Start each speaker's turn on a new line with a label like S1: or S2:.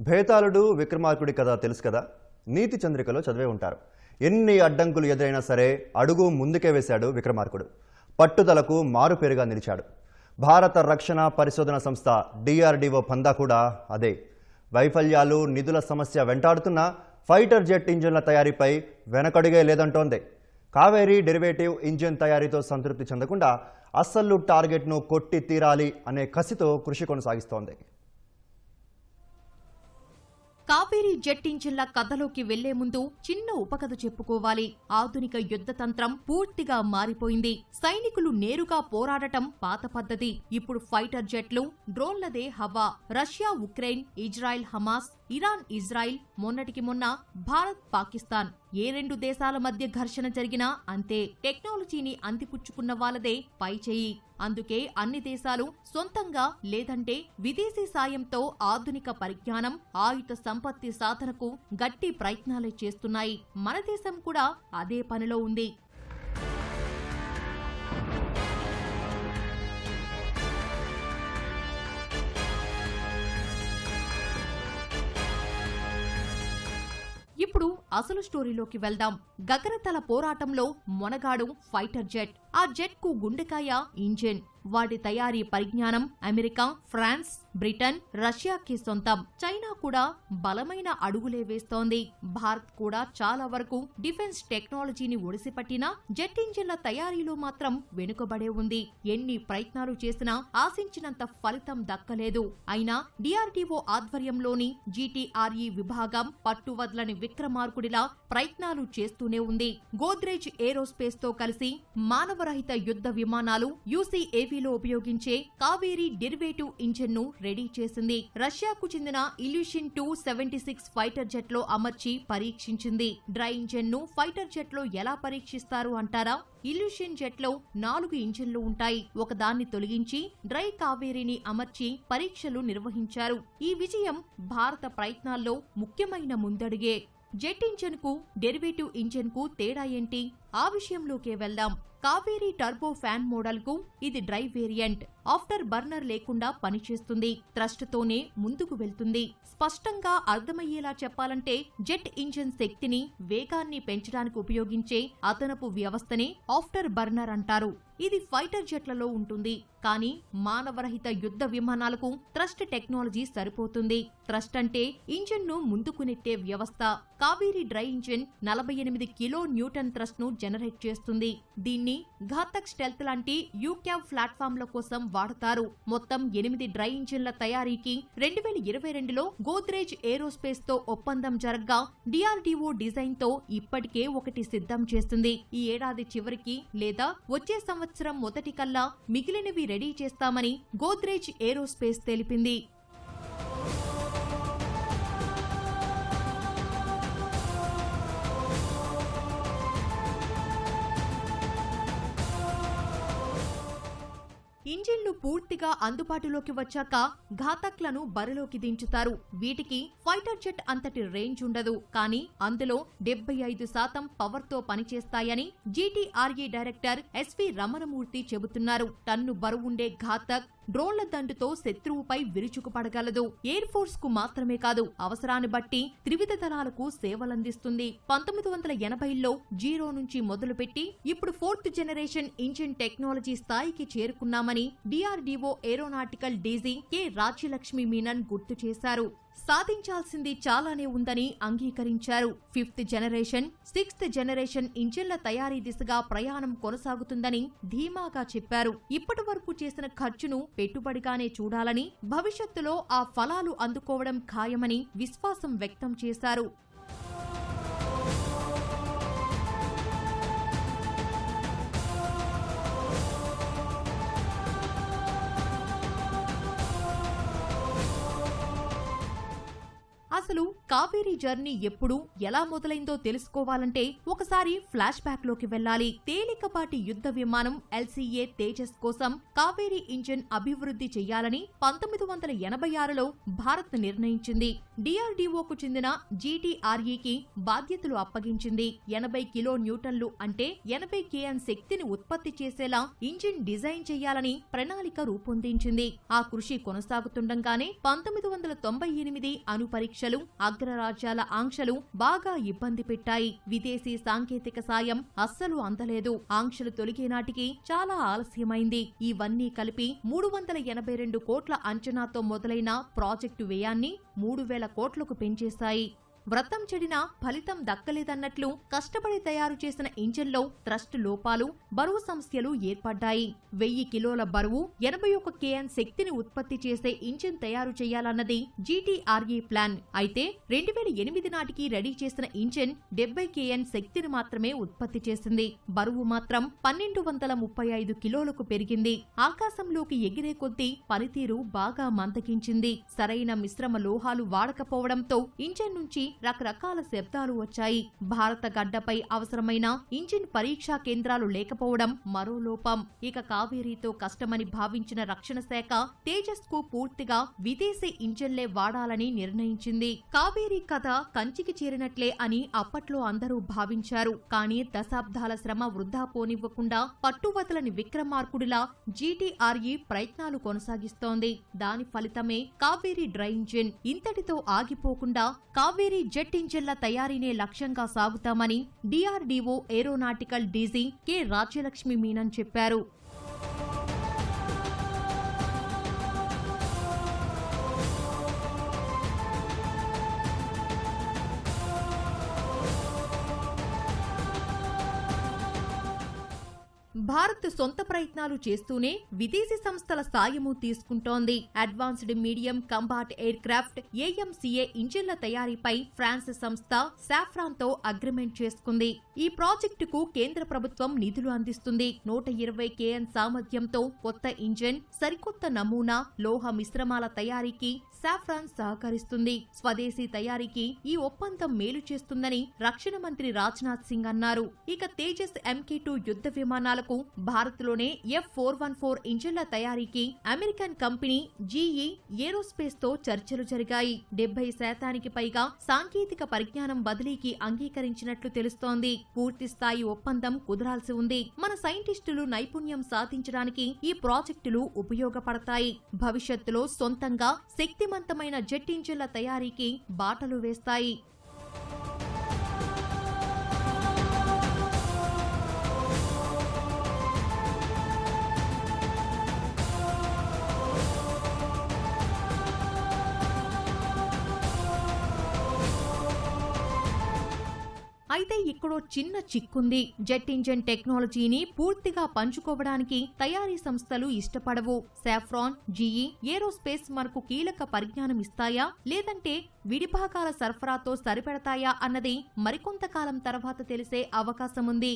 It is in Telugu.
S1: భేతాళుడు విక్రమార్కుడి కథ తెలుసు కదా? నీతి చంద్రికలో చదివే ఉంటారు. ఎన్ని అడ్డంకులు ఎదురైనా సరే అడుగు ముందుకే వేశాడు విక్రమార్కుడు. పట్టుదలకు మారుపేరుగా నిలిచాడు. భారత రక్షణ పరిశోధన సంస్థ డిఆర్డిఓ పందా కూడా అదే. వైఫల్యాలు నిధుల సమస్య వెంటాడుతున్న ఫైటర్ జెట్ ఇంజిన్ల తయారీపై వెనకడుగే లేదంటోంది. కావేరీ డెరివేటివ్ ఇంజిన్ తయారీతో సంతృప్తి చెందకుండా అస్సలు టార్గెట్ను కొట్టి తీరాలి అనే కసితో కృషి కొనసాగిస్తోంది.
S2: có కావేరీ జెట్ ఇంజిన్ల కథలోకి వెళ్ళే ముందు చిన్న ఉపకథ చెప్పుకోవాలి. ఆధునిక యుద్ధ తంత్రం పూర్తిగా మారిపోయింది. సైనికులు నేరుగా పోరాడటం పాత పద్ధతి. ఇప్పుడు ఫైటర్ జెట్లు డ్రోన్లదే హవా. Russia Ukraine Israel Hamas Iran Israel మొన్నటికి మొన్న భారత్ పాకిస్తాన్ ఏ రెండు దేశాల మధ్య ఘర్షణ జరిగినా అంతే. టెక్నాలజీని అందిపుచ్చుకున్న వాళ్ళదే పై చేయి. అందుకే అన్ని దేశాలు సొంతంగా లేదంటే విదేశీ సాయంతో ఆధునిక పరిజ్ఞానం ఆయుధ సంపత్తి సాధనకు గట్టి ప్రయత్నాలే చేస్తున్నాయి. మన దేశం కూడా అదే పనిలో ఉంది. ఇప్పుడు అసలు స్టోరీలోకి వెళ్దాం. గగనతల పోరాటంలో మొనగాడు ఫైటర్ జెట్. ఆ జెట్కు గుండెకాయ ఇంజిన్ వాటి తయారీ పరిజ్ఞానం అమెరికా ఫ్రాన్స్ బ్రిటన్ రష్యాకి సొంతం. చైనా కూడా బలమైన అడుగులే వేస్తోంది. భారత్ కూడా చాలా వరకు డిఫెన్స్ టెక్నాలజీని ఒడిసిపట్టినా జెట్ ఇంజిన్ల తయారీలో మాత్రం వెనుకబడే ఉంది. ఎన్ని ప్రయత్నాలు చేసినా ఆశించినంత ఫలితం దక్కలేదు. అయినా డిఆర్డీఓ ఆధ్వర్యంలోని జీటీఆర్ఈ విభాగం పట్టువదలని విక్రమార్కుడిలా ప్రయత్నాలు చేస్తూనే ఉంది. గోద్రేజ్ ఏరోస్పేస్తో కలిసి మానవరహిత యుద్ధ విమానాలు యూసీఏవీలో ఉపయోగించే కావేరీ డెరివేటివ్ ఇంజిన్ను రెడీ చేసింది. రష్యాకు చెందిన Ilyushin two seventy six fighter జెట్లో అమర్చి పరీక్షించింది. డ్రై ఇంజిన్ను ఫైటర్ జెట్లో ఎలా పరీక్షిస్తారు అంటారా? ఇల్యూషన్ జెట్లో నాలుగు ఇంజిన్లు ఉంటాయి. ఒకదాన్ని తొలగించి డ్రై కావేరీని అమర్చి పరీక్షలు నిర్వహించారు. ఈ విజయం భారత ప్రయత్నాల్లో ముఖ్యమైన ముందడుగే. జెట్ ఇంజిన్కు డెరివేటివ్ ఇంజిన్కు తేడా ఏంటి? ఆ విషయంలోకే వెళ్దాం. కావేరీ టర్బో ఫ్యాన్ మోడల్కు ఇది డ్రై వేరియంట్. ఆఫ్టర్ బర్నర్ లేకుండా పనిచేస్తుంది. థ్రస్ట్ తోనే ముందుకు వెళ్తుంది. స్పష్టంగా అర్థమయ్యేలా చెప్పాలంటే జెట్ ఇంజిన్ శక్తిని వేగాన్ని పెంచడానికి ఉపయోగించే అదనపు వ్యవస్థనే ఆఫ్టర్ బర్నర్ అంటారు. ఇది ఫైటర్ జెట్లలో ఉంటుంది. కానీ మానవరహిత యుద్ధ విమానాలకు థ్రస్ట్ టెక్నాలజీ సరిపోతుంది. థ్రస్ట్ అంటే ఇంజిన్ను ముందుకు నెట్టే వ్యవస్థ. కావేరీ డ్రై ఇంజిన్ నలభై ఎనిమిది కిలో న్యూటన్ థ్రస్ట్ను జనరేట్ చేస్తుంది. దీన్ని ఘాతక్ స్టెల్త్ లాంటి యూక్యావ్ ప్లాట్ఫామ్ల కోసం వాడతారు. మొత్తం ఎనిమిది డ్రై ఇంజిన్ల తయారీకి రెండు వేల ఇరవై రెండులో గోద్రేజ్ ఏరోస్పేస్తో ఒప్పందం జరగ్గా డిఆర్డీఓ డిజైన్తో ఇప్పటికే ఒకటి సిద్ధం చేస్తుంది. ఈ ఏడాది చివరికి లేదా వచ్చే సంవత్సరం మొదటి కల్లా మిగిలినవి రెడీ చేస్తామని గోద్రేజ్ ఏరోస్పేస్ తెలిపింది. ఇంజిన్లు పూర్తిగా అందుబాటులోకి వచ్చాక ఘాతక్లను బరిలోకి దించుతారు. వీటికి ఫైటర్ జెట్ అంతటి రేంజ్ ఉండదు. కానీ అందులో డెబ్బై ఐదు శాతం పవర్తో పనిచేస్తాయని జీటీఆర్ఏ డైరెక్టర్ ఎస్వి రమణమూర్తి చెబుతున్నారు. టన్ను బరువుండే ఘాతక్ డ్రోన్ల దండుతో శత్రువుపై విరుచుకుపడగలదు. ఎయిర్ ఫోర్స్కు మాత్రమే కాదు అవసరాన్ని బట్టి త్రివిధ దళాలకు సేవలందిస్తుంది. పంతొమ్మిది వందల ఎనభైలో జీరో నుంచి మొదలుపెట్టి ఇప్పుడు ఫోర్త్ జనరేషన్ ఇంజిన్ టెక్నాలజీ స్థాయికి చేరుకున్నామని DRDO aeronautical DG K Rajyalakshmi Menon గుర్తు చేశారు. సాధించాల్సింది చాలానే ఉందని అంగీకరించారు. ఫిఫ్త్ జనరేషన్ సిక్స్త్ జనరేషన్ ఇంజిన్ల తయారీ దిశగా ప్రయాణం కొనసాగుతుందని ధీమాగా చెప్పారు. ఇప్పటి వరకు చేసిన ఖర్చును పెట్టుబడిగానే చూడాలని భవిష్యత్తులో ఆ ఫలాలు అందుకోవడం ఖాయమని విశ్వాసం వ్యక్తం చేశారు. అసలు కావేరీ జర్నీ ఎప్పుడు ఎలా మొదలైందో తెలుసుకోవాలంటే ఒకసారి ఫ్లాష్ బ్యాక్లోకి వెళ్ళాలి. తేలికపాటి యుద్ధ విమానం ఎల్సీఏ తేజస్ కోసం కావేరీ ఇంజిన్ అభివృద్ధి చేయాలని పంతొమ్మిది వందల ఎనభై ఆరులో భారత్ నిర్ణయించింది. డిఆర్డీఓకు చెందిన జీటీఆర్ఈకి బాధ్యతలు అప్పగించింది. ఎనభై కిలో న్యూటన్లు అంటే ఎనభై కేఎన్ శక్తిని ఉత్పత్తి చేసేలా ఇంజిన్ డిజైన్ చేయాలని ప్రణాళిక రూపొందించింది. ఆ కృషి కొనసాగుతుండగానే పంతొమ్మిది వందల తొంభై ఎనిమిది అణు పరీక్షలు అగ్రరాజ్యాల ఆంక్షలు బాగా ఇబ్బంది పెట్టాయి. విదేశీ సాంకేతిక సాయం అస్సలు అందలేదు. ఆంక్షలు తొలగే నాటికి చాలా ఆలస్యమైంది. ఇవన్నీ కలిపి మూడు వందల ఎనభై రెండు కోట్ల అంచనాతో మొదలైన ప్రాజెక్టు వ్యయాన్ని మూడు వేల కోట్లకు పెంచేశాయి. వ్రతం చెడినా ఫలితం దక్కలేదన్నట్లు కష్టపడి తయారు చేసిన ఇంజన్లో థ్రస్ట్ లోపాలు బరువు సమస్యలు ఏర్పడ్డాయి. వెయ్యి కిలోల బరువు ఎనభై ఒక కేఎన్ శక్తిని ఉత్పత్తి చేసే ఇంజిన్ తయారు చేయాలన్నది జీటీఆర్ఈ ప్లాన్. అయితే రెండు వేల ఎనిమిది నాటికి రెడీ చేసిన ఇంజిన్ డెబ్బై కేఎన్ శక్తిని మాత్రమే ఉత్పత్తి చేసింది. బరువు మాత్రం పన్నెండు వందల ముప్పై ఐదు కిలోలకు పెరిగింది. ఆకాశంలోకి ఎగిరే కొద్దీ పనితీరు బాగా మందగించింది. సరైన మిశ్రమ లోహాలు వాడకపోవడంతో ఇంజిన్ నుంచి రకరకాల శబ్దాలు వచ్చాయి. భారత గడ్డపై అవసరమైన ఇంజిన్ పరీక్షా కేంద్రాలు లేకపోవడం మరో లోపం. ఇక కావేరీతో కష్టమని భావించిన రక్షణ శాఖ తేజస్కు పూర్తిగా విదేశీ ఇంజన్లే వాడాలని నిర్ణయించింది. కావేరీ కథ కంచికి చేరినట్లే అని అప్పట్లో అందరూ భావించారు. కానీ దశాబ్దాల శ్రమ వృద్ధా పోనివ్వకుండా పట్టువదలని విక్రమార్కుడిలా జీటీఆర్ఈ ప్రయత్నాలు కొనసాగిస్తోంది. దాని ఫలితమే కావేరీ డ్రై ఇంజిన్. ఇంతటితో ఆగిపోకుండా కావేరీ జెట్ ఇంజిన్ల తయారీనే లక్ష్యంగా సాగుతామని DRDO aeronautical DG K Rajyalakshmi Menon చెప్పారు. భారత్ సొంత ప్రయత్నాలు చేస్తూనే విదేశీ సంస్థల సాయము తీసుకుంటోంది. Advanced medium combat aircraft AMCA ఇంజిన్ల తయారీపై ఫ్రాన్స్ సంస్థ సాఫ్రాన్తో అగ్రిమెంట్ చేసుకుంది. ఈ ప్రాజెక్టుకు కేంద్ర ప్రభుత్వం నిధులు అందిస్తుంది. నూట ఇరవై కేఎన్ సామర్థ్యంతో కొత్త ఇంజిన్ సరికొత్త నమూనా లోహ మిశ్రమాల తయారీకి సాఫ్రాన్ సహకరిస్తుంది. స్వదేశీ తయారీకి ఈ ఒప్పందం మేలు చేస్తుందని రక్షణ మంత్రి రాజ్నాథ్ సింగ్ అన్నారు. ఇక తేజస్ ఎంకే టూ యుద్ధ విమానాలకు భారత్లోనే ఎఫ్ ఫోర్ వన్ ఫోర్ ఇంజిన్ల తయారీకి అమెరికన్ కంపెనీ జీఈ ఏరోస్పేస్తో చర్చలు జరిగాయి. డెబ్బై శాతానికి పైగా సాంకేతిక పరిజ్ఞానం బదిలీకి అంగీకరించినట్లు తెలుస్తోంది. పూర్తి స్థాయి ఒప్పందం కుదరాల్సి ఉంది. మన సైంటిస్టులు నైపుణ్యం సాధించడానికి ఈ ప్రాజెక్టులు ఉపయోగపడతాయి. భవిష్యత్తులో సొంతంగా శక్తిమంతమైన జెట్ ఇంజిన్ల తయారీకి బాటలు వేస్తాయి. అయితే ఇక్కడో చిన్న చిక్కుంది. జెట్ ఇంజన్ టెక్నాలజీని పూర్తిగా పంచుకోవడానికి తయారీ సంస్థలు ఇష్టపడవు. సాఫ్రాన్ జీఈ ఏరోస్పేస్ మనకు కీలక పరిజ్ఞానం ఇస్తాయా? లేదంటే విడిభాగాల సరఫరాతో సరిపెడతాయా అన్నది మరికొంతకాలం తర్వాత తెలిసే అవకాశముంది.